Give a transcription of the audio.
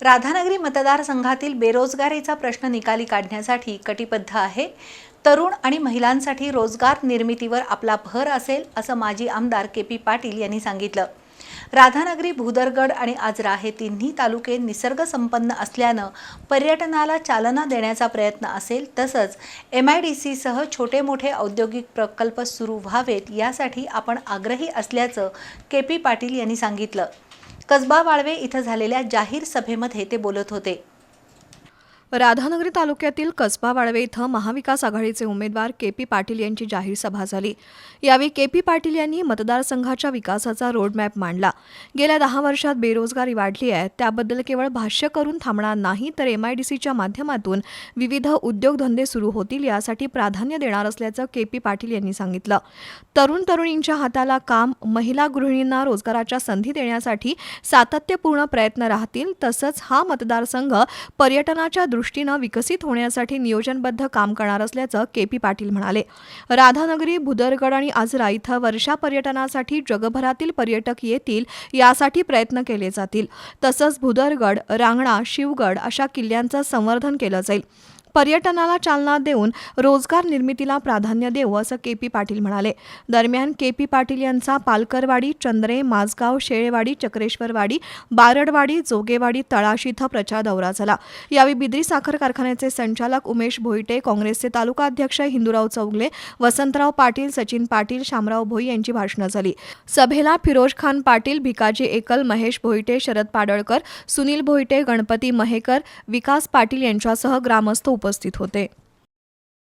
राधानगरी मतदारसंघातील बेरोजगारीचा प्रश्न निकाली काढण्यासाठी कटिबद्ध आहे. तरुण आणि महिलांसाठी रोजगार निर्मितीवर आपला भर असेल असं माजी आमदार के पी पाटील यांनी सांगितलं. राधानगरी भूदरगड आणि आजरा हे तिन्ही तालुके निसर्गसंपन्न असल्यानं पर्यटनाला चालना देण्याचा प्रयत्न असेल तसंच एम आय डी सीसह छोटे मोठे औद्योगिक प्रकल्प सुरू व्हावेत यासाठी आपण आग्रही असल्याचं के पी पाटील यांनी सांगितलं. कसबा वाळवे इथं झालेल्या जाहीर सभेमध्ये ते बोलत होते. राधानगरी तालुक्यातील कसबा वाळवे इथं महाविकास आघाडीचे उमेदवार के पी पाटील यांची जाहीर सभा झाली. यावेळी के पी पाटील यांनी मतदारसंघाच्या विकासाचा रोडमॅप मांडला. गेल्या दहा वर्षात बेरोजगारी वाढली आहे. त्याबद्दल केवळ भाष्य करून थांबणार नाही तर एम आय डी सीच्या माध्यमातून विविध उद्योगधंदे सुरू होतील यासाठी प्राधान्य देणार असल्याचं के पी पाटील यांनी सांगितलं. तरुण तरुणींच्या हाताला काम महिला गृहिणींना रोजगाराच्या संधी देण्यासाठी सातत्यपूर्ण प्रयत्न राहतील तसंच हा मतदारसंघ पर्यटनाच्या दृष्टी दृष्टीनं विकसित होण्यासाठी नियोजनबद्ध काम करणार असल्याचं के पी पाटील म्हणाले. राधानगरी भुदरगड आणि आजरा इथं वर्षा पर्यटनासाठी जगभरातील पर्यटक येतील यासाठी प्रयत्न केले जातील. तसंच भुदरगड रांगणा शिवगड अशा किल्ल्यांचं संवर्धन केलं जाईल. पर्यटनाला चालना देऊन रोजगार निर्मितीला प्राधान्य देऊ असं के पी पाटील म्हणाले. दरम्यान के पी पाटील यांचा पालकरवाडी चंद्रे माझगाव शेळेवाडी चक्रेश्वरवाडी बारडवाडी जोगेवाडी तळाशी इथं प्रचार दौरा झाला. यावेळी बिद्री साखर कारखान्याचे संचालक उमेश भोईटे काँग्रेसचे तालुका अध्यक्ष हिंदूराव चौगले वसंतराव पाटील सचिन पाटील शामराव भोई यांची भाषणं झाली. सभेला फिरोज खान पाटील भिकाजी एकल महेश भोईटे शरद पाडळकर सुनील भोईटे गणपती महेकर विकास पाटील यांच्यासह ग्रामस्थ उपस्थित होते.